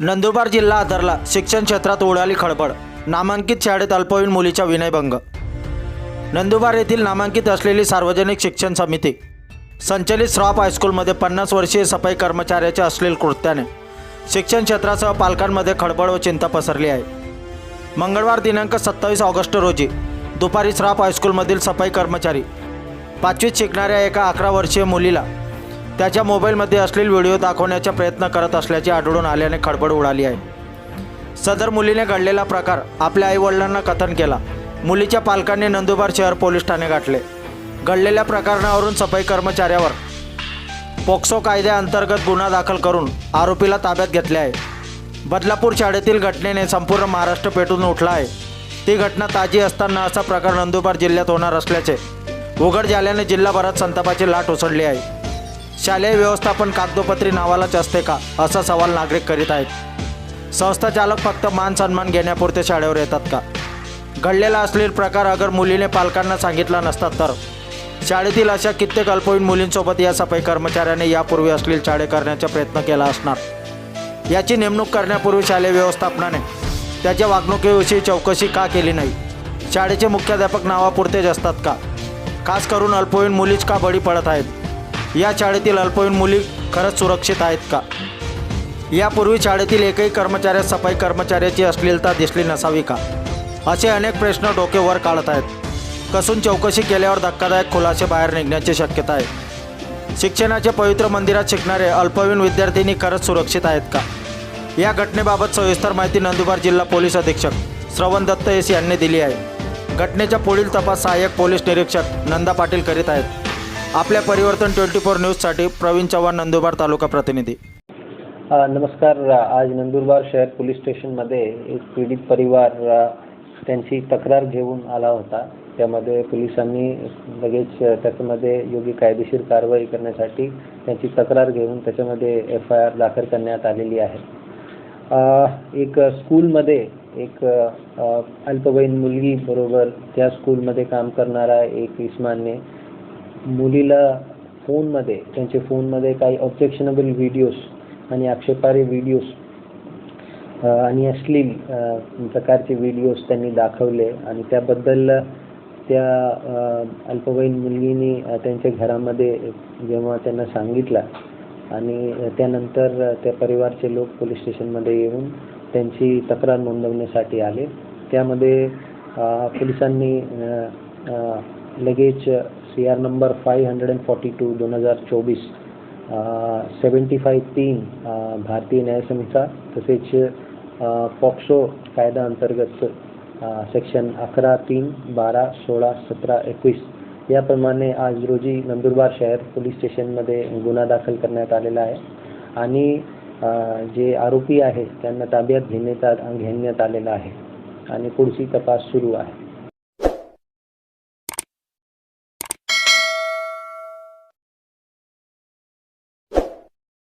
नंदुरबार जिल्हा आदरला शिक्षण क्षेत्रात उडाली खळबळ. नामांकित शाळेत अल्पवयीन मुलीचा विनयभंग. नंदुरबार येथील नामांकित असलेली सार्वजनिक शिक्षण समिती. संचलित श्रॉफ हायस्कूलमध्ये पन्नास वर्षीय सफाई कर्मचाऱ्याच्या अश्लील कृत्याने. शिक्षण क्षेत्रासह पालकांमध्ये खळबळ व चिंता पसरली आहे. मंगळवार दिनांक सत्तावीस ऑगस्ट रोजी दुपारी श्राप हायस्कूलमधील सफाई कर्मचारी. पाचवीत शिकणाऱ्या एका अकरा वर्षीय मुलीला त्याच्या मोबाईलमध्ये अश्लील व्हिडिओ दाखवण्याचा प्रयत्न करत असल्याचे आढळून आल्याने खडबड उडाली आहे. सदर मुलीने घडलेला प्रकार आपल्या आईवडिलांना कथन केला. मुलीच्या पालकांनी नंदुरबार शहर पोलीस ठाणे गाठले. घडलेल्या प्रकरणावरून सफाई कर्मचाऱ्यावर पोक्सो कायद्याअंतर्गत गुन्हा दाखल करून आरोपीला ताब्यात घेतले आहे. बदलापूर शाळेतील घटनेने संपूर्ण महाराष्ट्र पेटून उठला आहे. ती घटना ताजी असताना असा प्रकार नंदुरबार जिल्ह्यात होणार असल्याचे उघड झाल्याने जिल्हाभरात संतापाची लाट उसळली आहे. शालेय व्यवस्थापन कागदोपत्री नावालाच असते का? असा सवाल नागरिक करीत आहेत. संस्था चालक फक्त मान सन्मान घेण्यापुरते शाळेवर येतात का? घडलेला असलेला प्रकार अगर मुलीने पालकांना सांगितला नसता तर? शाळेतील अशा कित्येक अल्पवयीन मुलींसोबत या सफाई कर्मचाऱ्याने यापूर्वी असलेली शाळे करण्याचा प्रयत्न केला असणार. याची नेमणूक करण्यापूर्वी शालेय व्यवस्थापनाने. त्याच्या वागणुकीविषयी चौकशी का केली नाही? शाळेचे मुख्याध्यापक नावापुरतेच असतात का? खास करून अल्पवयीन मुलीच का बळी पडत आहेत? या शाळेतील अल्पवयीन मुली खरंच सुरक्षित आहेत का? यापूर्वी शाळेतील एकही कर्मचाऱ्यात सफाई कर्मचाऱ्याची अश्लीलता दिसली नसावी का? असे अनेक प्रश्न डोके वर काढत आहेत. कसून चौकशी केल्यावर धक्कादायक खुलासे बाहेर निघण्याची शक्यता आहे. शिक्षणाच्या पवित्र मंदिरात शिकणारे अल्पवयीन विद्यार्थिनी खरंच सुरक्षित आहेत का? या घटनेबाबत सविस्तर माहिती नंदुरबार जिल्हा पोलीस अधीक्षक श्रवण दत्त एस यांनी दिली आहे. घटनेचा पुढील तपास सहाय्यक पोलीस निरीक्षक नंदा पाटील करीत आहेत. आपल्या परिवर्तन ट्वेंटी फोर न्यूजसाठी प्रवीण चव्हाण नंदुरबार तालुका प्रतिनिधी. नमस्कार. आज नंदुरबार शहर पोलीस स्टेशनमध्ये एक पीडित परिवार त्यांची तक्रार घेऊन आला होता. त्यामध्ये पोलिसांनी लगेच त्याच्यामध्ये योग्य कायदेशीर कारवाई करण्यासाठी त्यांची तक्रार घेऊन त्याच्यामध्ये एफ आय आर दाखल करण्यात आलेली आहे. एक स्कूलमध्ये एक अल्पवयीन मुलगी बरोबर त्या स्कूलमध्ये काम करणारा एक इस्मानने मुलीला फोनमध्ये त्यांच्या फोनमध्ये काही ऑब्जेक्शनेबल व्हिडिओज आणि आक्षेपार्ह व्हिडिओज आणि अश्लील प्रकारचे व्हिडिओज त्यांनी दाखवले आणि त्याबद्दल त्या अल्पवयीन मुलगीने त्यांच्या घरामध्ये जेव्हा त्यांना सांगितलं आणि त्यानंतर त्या परिवारचे लोक पोलीस स्टेशनमध्ये येऊन त्यांची तक्रार नोंदवण्यासाठी आले. त्यामध्ये पोलिसांनी लगेच C R number five hundred and forty two दोन हजार चोवीस सेवन्टी फाईव्ह तीन भारतीय न्यायसंहिता तसेच uh, पॉक्सो कायदा अंतर्गत uh, सेक्शन अकरा तीन बारा सोळा सतरा एकवीस याप्रमाणे आज रोजी नंदुरबार शहर पोलीस स्टेशनमध्ये गुन्हा दाखल करण्यात आलेला आहे. आणि uh, जे आरोपी आहे त्यांना ताब्यात घेण्यात घेण्यात आलेला आहे. आणि पुढची तपास सुरू आहे.